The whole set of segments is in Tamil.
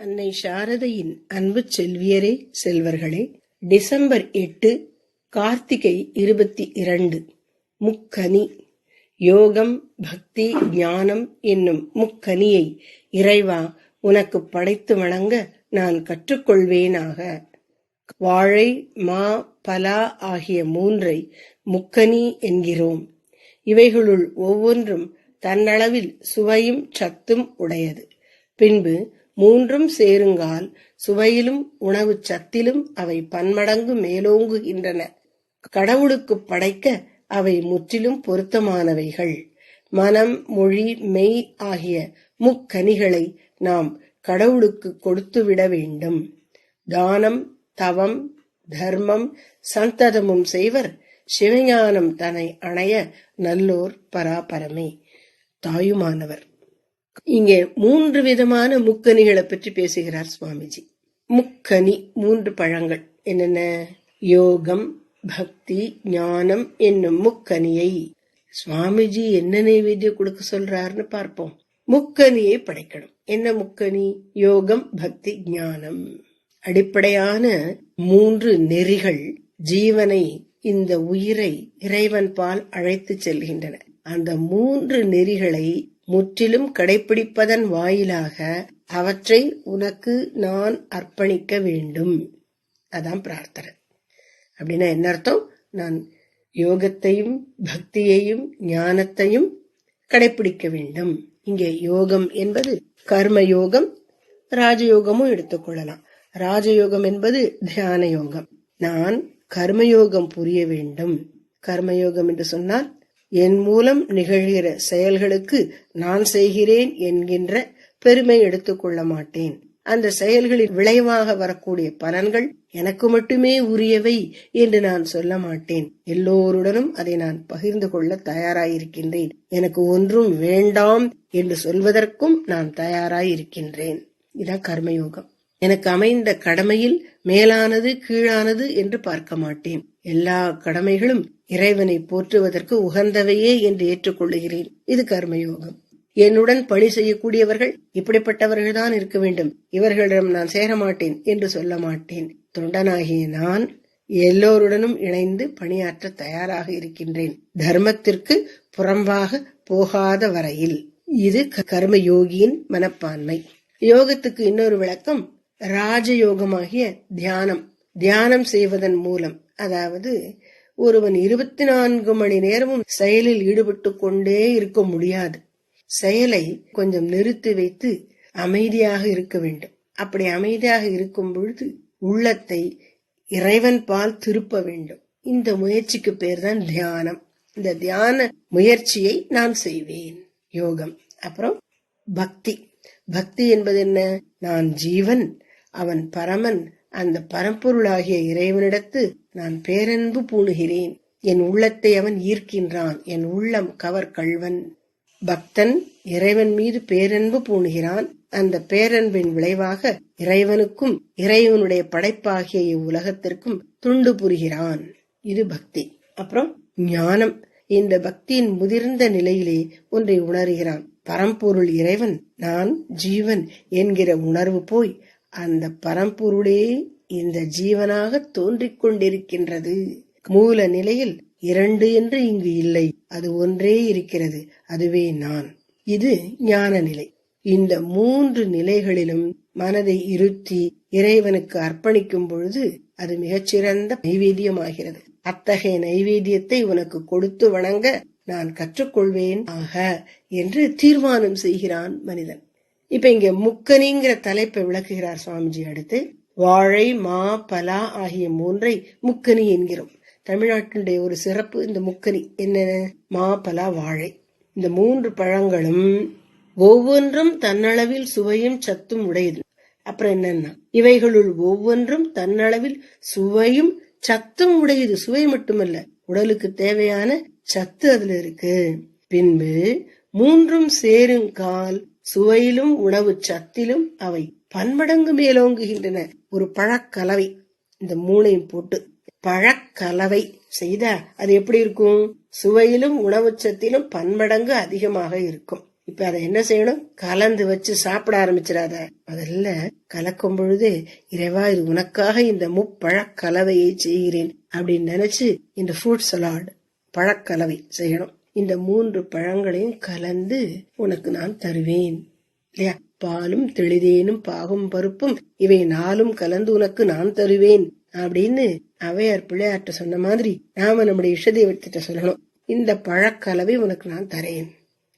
அன்னை சாரதையின் அன்பு செல்வியரே செல்வர்களே டிசம்பர் எட்டு கார்த்திகை இருபத்தி இரண்டு முக்கனி. யோகம் பக்தி ஞானம் என்னும் முக்கனியை இறைவா உனக்கு படைத்து வணங்க நான் கற்றுக்கொள்வேனாக. வாழை மா பலா ஆகிய மூன்றை முக்கனி என்கிறோம். இவைகளுள் ஒவ்வொன்றும் தன்னளவில் சுவையும் சத்தும் உடையது. பின்பு மூன்றும் சேருங்கால் சுவையிலும் உணவு சத்திலும் அவை பன்மடங்கு மேலோங்குகின்றன. கடவுளுக்கு படைக்க அவை முற்றிலும் பொருத்தமானவைகள். மனம் மொழி மெய் ஆகிய முக்கனிகளை நாம் கடவுளுக்கு கொடுத்துவிட வேண்டும். தானம் தவம் தர்மம் சந்ததமும் செய்வர். சிவஞானம் தன்னை அணைய நல்லோர் பராபரமே. தாயுமானவர். இங்கே மூன்று விதமான முக்கனிகளை பற்றி பேசுகிறார் சுவாமிஜி. முக்கனி மூன்று பழங்கள். என்னென்ன? யோகம் பக்தி ஞானம் என்னும் முக்கனியை சுவாமிஜி என்ன நைவேத்தியம் கொடுக்க சொல்றாருன்னு பார்ப்போம். முக்கனியை படைக்கணும். என்ன முக்கனி? யோகம் பக்தி ஞானம். அடிப்படையான மூன்று நெறிகள் ஜீவனை இந்த உயிரை இறைவன் பால் அழைத்து செல்கின்றன. அந்த மூன்று நெறிகளை முற்றிலும் கடைபிடிப்பதன் வாயிலாக அவற்றை உனக்கு நான் அர்ப்பணிக்க வேண்டும். அதான் பிரார்த்தனை. அப்படின்னா என்ன அர்த்தம்? நான் யோகத்தையும் பக்தியையும் ஞானத்தையும் கடைபிடிக்க வேண்டும். இங்கே யோகம் என்பது கர்ம யோகம் ராஜயோகமும் எடுத்துக்கொள்ளலாம் ராஜயோகம் என்பது தியான யோகம். நான் கர்மயோகம் புரிய வேண்டும். கர்மயோகம் என்று சொன்னால் என் மூலம் நிகழ்கிற செயல்களுக்கு நான் செய்கிறேன் என்கின்ற பெருமை எடுத்துக்கொள்ள மாட்டேன். அந்த செயல்களின் விளைவாக வரக்கூடிய பலன்கள் எனக்கு மட்டுமே உரியவை என்று நான் சொல்ல மாட்டேன். எல்லோருடனும் அதை நான் பகிர்ந்து கொள்ள தயாராயிருக்கின்றேன். எனக்கு ஒன்றும் வேண்டாம் என்று சொல்வதற்கும் நான் தயாராயிருக்கின்றேன். இதான் கர்மயோகம். எனக்கு அமைந்த கடமையில் மேலானது கீழானது என்று பார்க்க மாட்டேன். எல்லா கடமைகளும் இறைவனை போற்றுவதற்கு உகந்தவையே என்று ஏற்றுக்கொள்ளுகிறேன். இது கர்மயோகம். என்னுடன் பணி செய்யக்கூடியவர்கள் இப்படிப்பட்டவர்கள்தான் இருக்க வேண்டும். இவர்களிடம் நான் சேர மாட்டேன் என்று சொல்ல மாட்டேன். தொண்டனாகிய நான் எல்லோருடனும் இணைந்து பணியாற்ற தயாராக இருக்கின்றேன். தர்மத்திற்கு புறம்பாக போகாத வரையில் இது கர்ம யோகியின் மனப்பான்மை. யோகத்துக்கு இன்னொரு விளக்கம் ராஜயோகமாகிய தியானம். தியானம் செய்வதன் மூலம் அதாவது ஒருவன் இருபத்தி நான்கு மணி நேரமும் செயலில் ஈடுபட்டு கொண்டே இருக்க முடியாது. செயலை கொஞ்சம் நிறுத்தி வைத்து அமைதியாக இருக்க வேண்டும். அப்படி அமைதியாக இருக்கும் பொழுது உள்ளத்தை இறைவன் பால் திருப்ப வேண்டும். இந்த முயற்சிக்கு பேர் தான் தியானம். இந்த தியான முயற்சியை நான் செய்வேன். யோகம். அப்புறம் பக்தி. பக்தி என்பது என்ன? நான் ஜீவன் அவன் பரமன் அந்த பரம்பொருளாகிய இறைவனிடத்து நான் பேரன்பு பூணுகிறேன். என் உள்ளத்தை அவன் ஈர்க்கின்றான். என் உள்ளம் கவர் கள்வன். பக்தன் இறைவன் மீது பேரன்பு பூணுகிறான். அந்த பேரன்பின் விளைவாக இறைவனுக்கும் இறைவனுடைய படைப்பாகிய இவ்வுலகத்திற்கும் துண்டு புரிகிறான். இது பக்தி. அப்புறம் ஞானம். இந்த பக்தியின் முதிர்ந்த நிலையிலே ஒன்றை உணர்கிறான். பரம்பொருள் இறைவன் நான் ஜீவன் என்கிற உணர்வு போய் அந்த பரம்பொருளே இந்த ஜீவனாக தோன்றிக் கொண்டிருக்கின்றது. மூல நிலையில் இரண்டு என்று இங்கு இல்லை. அது ஒன்றே இருக்கிறது. அதுவே நான். இது ஞான நிலை. இந்த மூன்று நிலைகளிலும் மனதை இருத்தி இறைவனுக்கு அர்ப்பணிக்கும் பொழுது அது மிகச்சிறந்த நைவேத்தியமாகிறது. அத்தகைய நைவேத்தியத்தை உனக்கு கொடுத்து வணங்க நான் கற்றுக்கொள்வேன். ஆக என்று தீர்மானம் செய்கிறான் மனிதன். இப்ப இங்க முக்கனிங்கிற தலைப்பை விளக்குகிறார் சுவாமிஜி அடுத்து. வாழை மா பலா ஆகிய மூன்றை முக்கனி என்கிறோம். தமிழ்நாட்டினுடைய ஒரு சிறப்பு இந்த முக்கனி என்ன மா பலா வாழை. இந்த மூன்று பழங்களும் ஒவ்வொன்றும் தன்னளவில் சுவையும் சத்தும் உடையது. அப்புறம் என்னன்னா? இவைகளுள் ஒவ்வொன்றும் தன்னளவில் சுவையும் சத்தும் உடையது. சுவை மட்டுமல்ல உடலுக்கு தேவையான சத்து அதுல இருக்கு. பின்பு மூன்றும் சேருங்கால் சுவையிலும் உணவு சத்திலும் அவை. பன்மடங்கு மேலோங்குகின்றன. ஒரு பழக்கலவை. இந்த மூணையும் போட்டு பழக்கலவை செய்த அது எப்படி இருக்கும்? சுவையிலும் உணவு சத்திலும் பன்மடங்கு அதிகமாக இருக்கும். இப்ப அதை என்ன செய்யணும்? கலந்து வச்சு சாப்பிட ஆரம்பிச்சிடாத. முதல்ல கலக்கும் பொழுது இறைவா இது உனக்காக இந்த முப்பழக்கலவையை செய்கிறேன் அப்படின்னு நினைச்சு இந்த ஃப்ரூட் சலாட் பழக்கலவை செய்யணும். இந்த மூன்று பழங்களையும் கலந்து உனக்கு நான் தருவேன். இல்லையா? பாலும் தெளிதேனும் பாகும் பருப்பும் இவை நாளும் கலந்து உனக்கு நான் தருவேன் அப்படின்னு அவையார் பிள்ளையார்ட்ட சொன்ன மாதிரி நாம நம்முடைய இஷதேவத்திட்ட சொல்லணும். இந்த பழக்கலவை உனக்கு நான் தரேன்.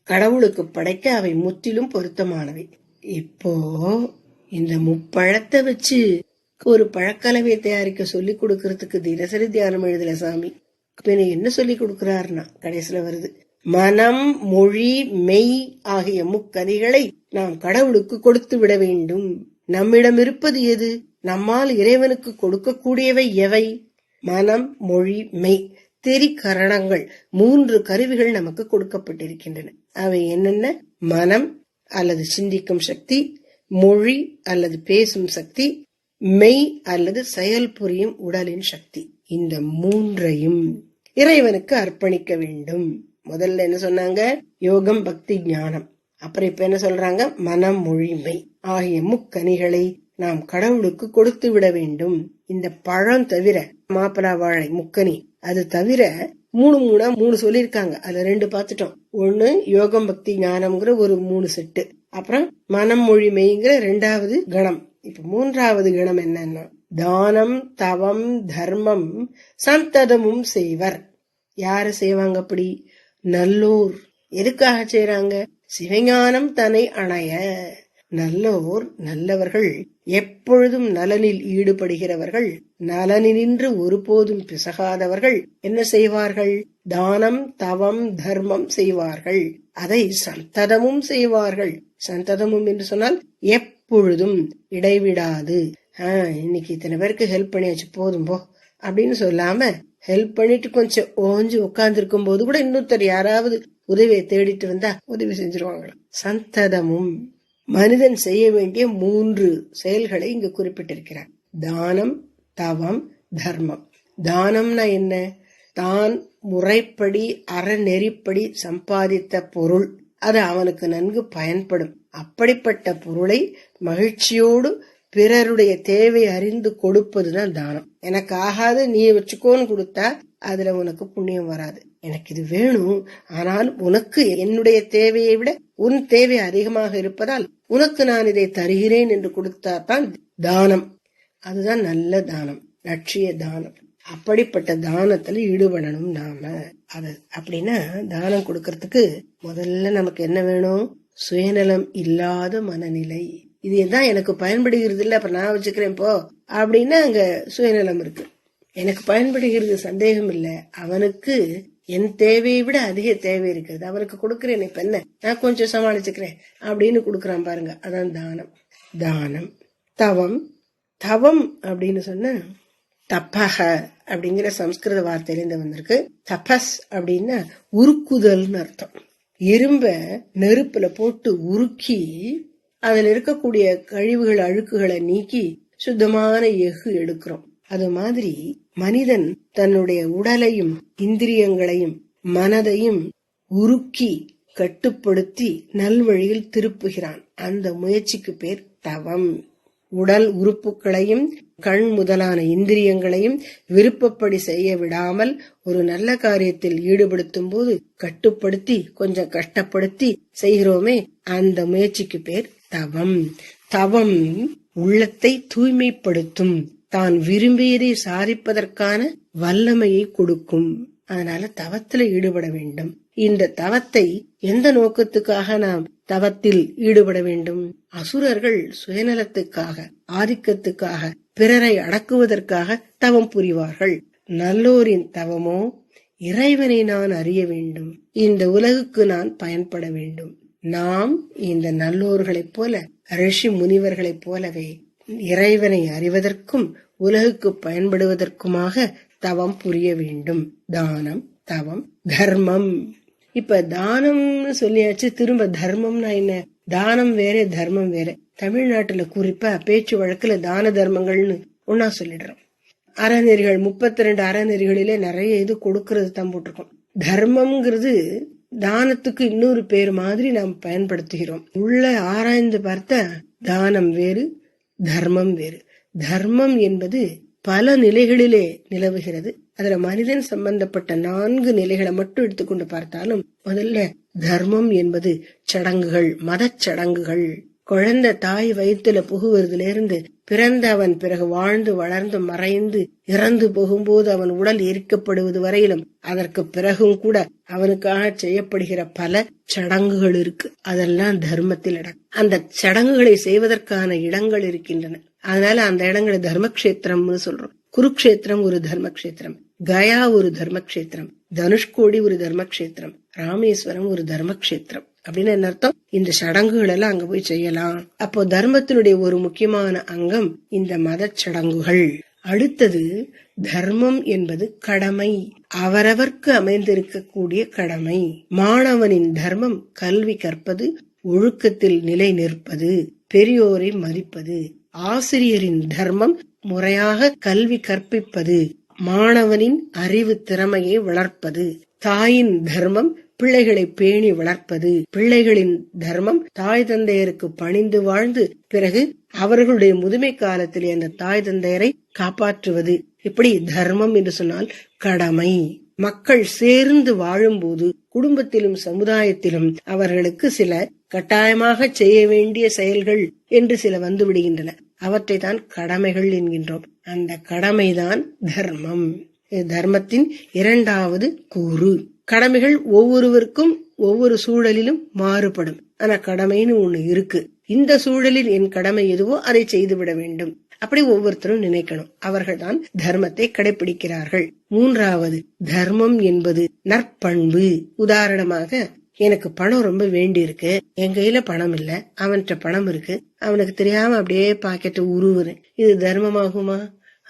கடவுளுக்கு படைக்க அவை முற்றிலும் பொருத்தமானவை. இப்போ இந்த முப்பழத்தை வச்சு ஒரு பழக்கலவையை தயாரிக்க சொல்லி கொடுக்கறதுக்கு தினசரி தியானம் எழுதல சாமி. பின்ன என்ன சொல்லி கொடுக்கிறாருன்னா கடைசியில வருது. மனம் மொழி மெய் ஆகிய முக்கனிகளை நாம் கடவுளுக்கு கொடுத்து விட வேண்டும். நம்மிடம் இருப்பது எது? நம்மால் இறைவனுக்கு கொடுக்கக்கூடியவை எவை? மனம் மொழி மெய் திரிகரணங்கள் மூன்று கருவிகள் நமக்கு கொடுக்கப்பட்டிருக்கின்றன. அவை என்னென்ன? மனம் அல்லது சிந்திக்கும் சக்தி மொழி அல்லது பேசும் சக்தி மெய் அல்லது செயல் புரியும் உடலின் சக்தி. இந்த மூன்றையும் இறைவனுக்கு அர்ப்பணிக்க வேண்டும். முதல்ல என்ன சொன்னாங்க? யோகம் பக்தி ஞானம். அப்புறம் இப்ப என்ன சொல்றாங்க? மனம் மொழிமை. ஆகிய முக்கனிகளை நாம் கடவுளுக்கு கொடுத்து விட வேண்டும். இந்த பழம் தவிர மாப்பிளா வாழை முக்கனி அது தவிர மூணு மூணா மூணு சொல்லிருக்காங்க அதுல ரெண்டு பார்த்துட்டோம். ஒண்ணு யோகம் பக்தி ஞானம்ங்கிற ஒரு மூணு செட்டு. அப்புறம் மனம் மொழிமைங்கிற ரெண்டாவது கணம். இப்ப மூன்றாவது கணம் என்னன்னா தானம் தவம் தர்மம் சந்ததமும் செய்வர். யாரு செய்வாங்க அப்படி? நல்லோர் எதுக்காக செய்யறாங்க சிவஞானம் தன்னை அணைய. நல்லோர் நல்லவர்கள் எப்பொழுதும் நலனில் ஈடுபடுகிறவர்கள் நலனினின்று ஒருபோதும் பிசகாதவர்கள் என்ன செய்வார்கள்? தானம் தவம் தர்மம் செய்வார்கள். அதை சந்ததமும் செய்வார்கள். சந்ததமும் என்று சொன்னால் எப்பொழுதும் இடைவிடாது. ஆஹ் இன்னைக்கு இத்தனை பேருக்கு ஹெல்ப் பண்ணியாச்சு போதும் போ அப்படின்னு சொல்லாம ஹெல்ப் பண்ணிட்டு கொஞ்சம் ஓஞ்சு உட்கார்ந்துருக்கும் போது கூட இன்னொருத்தர் யாராவது உதவியை தேடிட்டு வந்தா உதவி செஞ்சிருவாங்களாம். சந்ததமும் மனிதன் செய்ய வேண்டிய மூன்று செயல்களை இங்கு குறிப்பிட்டிருக்கிறார். தானம் தவம் தர்மம். தானம்னா என்ன? தான் முறைப்படி அறநெறிப்படி சம்பாதித்த பொருள். அது அவனுக்கு நன்கு பயன்படும். அப்படிப்பட்ட பொருளை மகிழ்ச்சியோடு பிறருடைய தேவை அறிந்து கொடுப்பதுதான் தானம். எனக்கு ஆகாது நீ வச்சுக்கோன்னு கொடுத்தா அதுல உனக்கு புண்ணியம் வராது. எனக்கு இது வேணும் ஆனால் உனக்கு என்னுடைய தேவையை விட உன் தேவை அதிகமாக இருப்பதால் உனக்கு நான் இதை தருகிறேன் என்று கொடுத்தா தான் தானம். அதுதான் நல்ல தானம் லட்சிய தானம். அப்படிப்பட்ட தானத்துல ஈடுபடணும் நாம. அது அப்படின்னா தானம் கொடுக்கறதுக்கு முதல்ல நமக்கு என்ன வேணும்? சுயநலம் இல்லாத மனநிலை. இது தான் எனக்கு பயன்படுகிறது இல்ல அப்ப நான் வச்சுக்கிறேன் போ அப்படின்னா அங்க சுயநலம் இருக்கு. எனக்கு பயன்படுகிறது சந்தேகம் இல்ல. அவனுக்கு என் தேவையை விட அதிக தேவை இருக்கிறது. அவனுக்கு கொடுக்கறேன் இப்ப என்ன? நான் கொஞ்சம் சமாளிச்சுக்கிறேன் அப்படின்னு கொடுக்கறான் பாருங்க. அதான் தானம். தானம். தவம். தவம் அப்படின்னு சொன்ன தப்பக அப்படிங்கிற சம்ஸ்கிருத வார்த்தையிலிருந்து வந்திருக்கு. தபஸ் அப்படின்னா உருக்குதல்னு அர்த்தம். இரும்ப நெருப்புல போட்டு உருக்கி அதில் இருக்கக்கூடிய கழிவுகள் அழுக்குகளை நீக்கி சுத்தமான எஃகு எடுக்கிறோம். அது மாதிரி மனிதன் தன்னுடைய உடலையும் இந்திரியங்களையும் மனதையும் உருக்கி கட்டுப்படுத்தி நல்வழியில் திருப்புகிறான். அந்த முயற்சிக்கு பேர் தவம். உடல் உறுப்புகளையும் கண் முதலான இந்திரியங்களையும் விருப்பப்படி செய்ய விடாமல் ஒரு நல்ல காரியத்தில் ஈடுபடுத்தும் போது கட்டுப்படுத்தி கொஞ்சம் கஷ்டப்படுத்தி செய்கிறோமே அந்த முயற்சிக்கு பேர் தவம் தவம் உள்ளத்தை தூய்மைப்படுத்தும். தான் விரும்பியதை சாதிப்பதற்கான வல்லமையை கொடுக்கும். அதனால தவத்துல ஈடுபட வேண்டும். இந்த தவத்தை எந்த நோக்கத்துக்காக நாம் தவத்தில் ஈடுபட வேண்டும்? அசுரர்கள் சுயநலத்துக்காக ஆதிக்கத்துக்காக பிறரை அடக்குவதற்காக தவம் புரிவார்கள். நல்லோரின் தவமோ இறைவனை நான் அறிய வேண்டும். இந்த உலகுக்கு நான் பயன்பட வேண்டும். நாம் இந்த நல்லோர்களைப் போல ரிஷி முனிவர்களைப் போலவே இறைவனை அறிவதற்கும் உலகுக்கு பயன்படுவதற்குமாக தவம் புரிய வேண்டும். தானம் தவம் தர்மம். இப்ப தானம்னு சொல்லியாச்சு திரும்ப தர்மம்னா என்ன? தானம் வேற தர்மம் வேற. தமிழ்நாட்டுல குறிப்பா பேச்சு வழக்குல தான தர்மங்கள்னு ஒன்னா சொல்லிடுறோம். அறநெறிகள் முப்பத்தி ரெண்டு அறநெறிகளிலே நிறைய இது கொடுக்கறது தான் போட்டிருக்கோம். தர்மம்ங்கிறது தானத்துக்கு இன்னொரு பேர் மாதிரி நாம் பயன்படுத்துகிறோம். உள்ள ஆராய்ந்து பார்த்த தானம் வேறு தர்மம் வேறு. தர்மம் என்பது பல நிலைகளிலே நிலவுகிறது. அதுல மனிதன் சம்பந்தப்பட்ட நான்கு நிலைகளை மட்டும் எடுத்துக்கொண்டு பார்த்தாலும் முதல்ல தர்மம் என்பது சடங்குகள் மதச் சடங்குகள். குழந்தை தாய் வயிற்றுல புகுவதுல இருந்து பிறந்த அவன் பிறகு வாழ்ந்து வளர்ந்து மறைந்து இறந்து போகும்போது அவன் உடல் எரிக்கப்படுவது வரையிலும் அதற்கு பிறகும் கூட அவனுக்காக செய்யப்படுகிற பல சடங்குகள் இருக்கு. அதெல்லாம் தர்மத்தில் இடம் அந்த சடங்குகளை செய்வதற்கான இடங்கள் இருக்கின்றன. அதனால அந்த இடங்களை தர்மக்ஷேத்திரம்னு சொல்றோம். குருக்ஷேத்திரம் ஒரு தர்மக்ஷேத்திரம். கயா ஒரு தர்மக்ஷேத்திரம். தனுஷ்கோடி ஒரு தர்மக்ஷேத்திரம். ராமேஸ்வரம் ஒரு தர்மக்ஷேத்திரம். அப்படின்னு என்ன அர்த்தம்? இந்த சடங்குகள் எல்லாம் அங்க போய் செய்யலாம். அப்போ தர்மத்தினுடைய ஒரு முக்கியமான அங்கம் இந்த மத சடங்குகள். அடுத்தது தர்மம் என்பது கடமை. அவரவர்க்கு அமைந்திருக்கக்கூடிய கடமை. மாணவனின் தர்மம் கல்வி கற்பது ஒழுக்கத்தில் நிலை நிற்பது பெரியோரை மதிப்பது. ஆசிரியரின் தர்மம் முறையாக கல்வி கற்பிப்பது. மாணவனின் அறிவு திறமையை வளர்ப்பது. தாயின் தர்மம் பிள்ளைகளை பேணி வளர்ப்பது பிள்ளைகளின் தர்மம் தாய் தந்தையருக்கு பணிந்து வாழ்ந்து பிறகு அவர்களுடைய முதுமை காலத்திலே அந்த தாய் தந்தையரை காப்பாற்றுவது. இப்படி தர்மம் என்று சொன்னால் கடமை. மக்கள் சேர்ந்து வாழும்போது குடும்பத்திலும் சமுதாயத்திலும் அவர்களுக்கு சில கட்டாயமாக செய்ய வேண்டிய செயல்கள் என்று சில வந்து விடுகின்றன அவற்றை தான் கடமைகள் என்கின்றோம். அந்த கடமைதான் தர்மம். தர்மத்தின் இரண்டாவது கூறு. கடமைகள் ஒவ்வொருவருக்கும் ஒவ்வொரு சூழலிலும் மாறுபடும். ஆனா கடமைன்னு ஒண்ணு இருக்கு. இந்த சூழலில் என் கடமை எதுவோ அதை செய்துவிட வேண்டும். அப்படி ஒவ்வொருத்தரும் நினைக்கணும். அவர்கள்தான் தர்மத்தை கடைபிடிக்கிறார்கள் மூன்றாவது தர்மம் என்பது நற்பண்பு. உதாரணமாக எனக்கு பணம் ரொம்ப வேண்டி இருக்கு என் கையில பணம் இல்ல. அவன்கிட்ட பணம் இருக்கு. அவனுக்கு தெரியாம அப்படியே பாக்கெட்டை உருவுறேன் இது தர்மமாகுமா?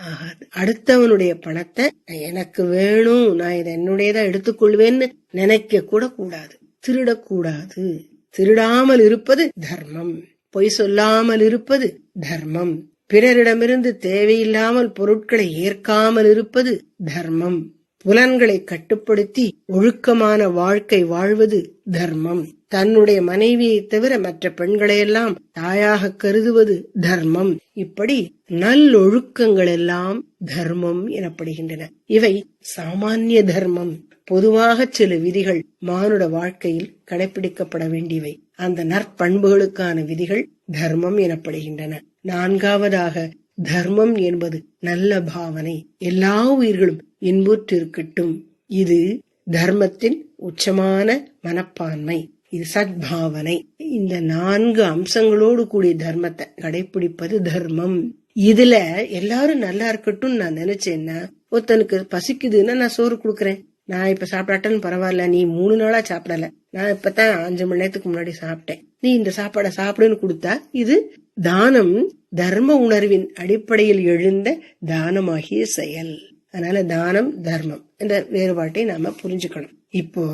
ஆகாது அடுத்தவனுடைய பணத்தை எனக்கு வேணும் நான் இதை என்னுடையதா எடுத்துக்கொள்வேன்னு நினைக்க கூட கூடாது. திருடக்கூடாது. திருடாமல் இருப்பது தர்மம். பொய் சொல்லாமல் இருப்பது தர்மம். பிறரிடமிருந்து தேவையில்லாமல் பொருட்களை ஏற்காமல் இருப்பது தர்மம். புலன்களை கட்டுப்படுத்தி ஒழுக்கமான வாழ்க்கை வாழ்வது தர்மம். தன்னுடைய மனைவியைத் தவிர மற்ற பெண்களையெல்லாம் தாயாக கருதுவது தர்மம். இப்படி நல்லொழுக்கங்கள் எல்லாம் தர்மம் எனப்படுகின்றன. இவை சாமானிய தர்மம். பொதுவாக சில விதிகள் மானுட வாழ்க்கையில் கடைபிடிக்கப்பட வேண்டியவை. அந்த நற்பண்புகளுக்கான விதிகள் தர்மம் எனப்படுகின்றன. நான்காவதாக தர்மம் என்பது நல்ல பாவனை. எல்லா உயிர்களும் இன்புற்றிருக்கட்டும். இது தர்மத்தின் உச்சமான மனப்பான்மை. இது சத்பாவனை. இந்த நான்கு அம்சங்களோடு கூடிய தர்மத்தை கடைபிடிப்பது தர்மம். இதுல எல்லாரும் நல்லா இருக்கட்டும் நான் நினைச்சேன்னா ஒருத்தனுக்கு பசிக்குதுன்னா நான் சோறு கொடுக்குறேன். நான் இப்ப சாப்பிடாட்டன்னு பரவாயில்ல நீ மூணு நாளா சாப்பிடல. நான் இப்பதான் அஞ்சு மணி நேரத்துக்கு முன்னாடி சாப்பிட்டேன். நீ இந்த சாப்பாடை சாப்பிடுன்னு கொடுத்தா இது தானம் தர்ம உணர்வின் அடிப்படையில் எழுந்த தானமாகிய செயல். அதனால தானம் தர்மம் இந்த வேறுபாட்டை நாம புரிஞ்சுக்கணும். இப்போ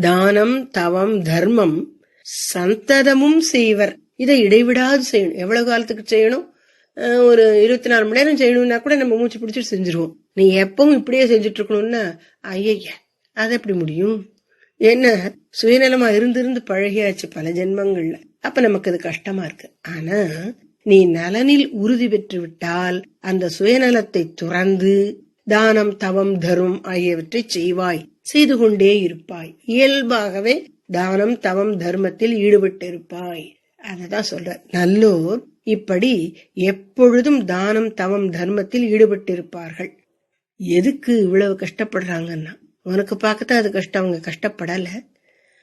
தானம் தவம் தர்மம் சந்ததமும் செய்வர். இதை இடைவிடாது செய்யணும். எவ்வளவு காலத்துக்கு செய்யணும்? ஒரு இருபத்தி நாலு மணி நேரம் செய்யணும்னா கூட நம்ம மூச்சு பிடிச்சிட்டு செஞ்சிருவோம். நீ எப்பவும் இப்படியே செஞ்சுட்டு இருக்கணும்னா ஐயய்ய அது எப்படி முடியும்? என்ன? சுயநலமா இருந்து இருந்து பழகியாச்சு பல ஜென்மங்கள்ல. அப்ப நமக்கு அது கஷ்டமா இருக்கு. ஆனா நீ நலனில் உறுதி பெற்று விட்டால் அந்த சுயநலத்தை துறந்து தானம் தவம் தரும் ஆகியவற்றை செய்வாய். செய்து கொண்டே இருப்பாய். இயல்பாகவே தானம் தவம் தர்மத்தில் ஈடுபட்டிருப்பாய். அததான் சொல்ற நல்லோர் இப்படி எப்பொழுதும் தானம் தவம் தர்மத்தில் ஈடுபட்டிருப்பார்கள். எதுக்கு இவ்வளவு கஷ்டப்படுறாங்கன்னா? உனக்கு பார்க்கத்தான் அது கஷ்டம் அவங்க கஷ்டப்படல.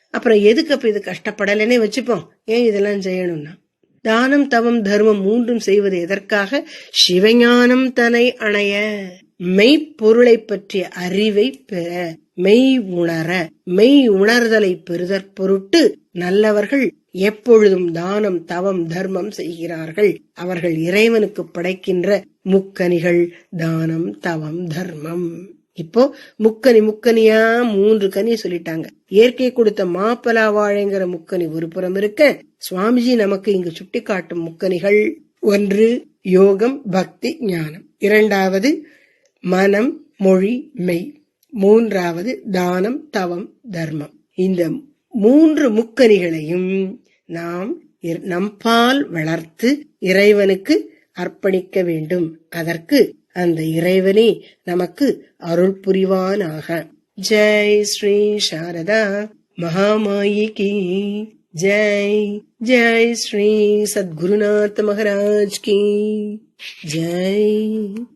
அப்புறம் எதுக்கு அப்ப இது கஷ்டப்படலைன்னே வச்சுப்போம். ஏன் இதெல்லாம் செய்யணும்னா? தானம் தவம் தர்மம் மூன்றும் செய்வது எதற்காக? சிவஞானம் தன்னை அணைய. மெய்ப்பொருளை பற்றிய அறிவை பெற மெய் உணர மெய் உணர்தலை பெறுதற் பொருட்டு நல்லவர்கள் எப்பொழுதும் தானம் தவம் தர்மம் செய்கிறார்கள். அவர்கள் இறைவனுக்கு படைக்கின்ற முக்கனிகள் தானம் தவம் தர்மம். இப்போ முக்கனி முக்கனியா? மூன்று கனி சொல்லிட்டாங்க. இயற்கை கொடுத்த மாப்பலா வாழைங்கிற முக்கனி ஒரு புறம் இருக்க. சுவாமிஜி நமக்கு இங்கு சுட்டிக்காட்டும் முக்கனிகள் ஒன்று யோகம் பக்தி ஞானம். இரண்டாவது மனம் மொழி மெய். மூன்றாவது தானம் தவம் தர்மம். இந்த மூன்று முக்கனிகளையும் நாம் இர்- நம்பால் வளர்த்து இறைவனுக்கு அர்ப்பணிக்க வேண்டும். அதற்கு அந்த இறைவனே நமக்கு அருள் புரிவானாக. ஜெய் ஸ்ரீ சாரதா மகாமாயி கி ஜெய் ஜெய் ஸ்ரீ சத்குருநாத் மகராஜ் கி ஜெய்.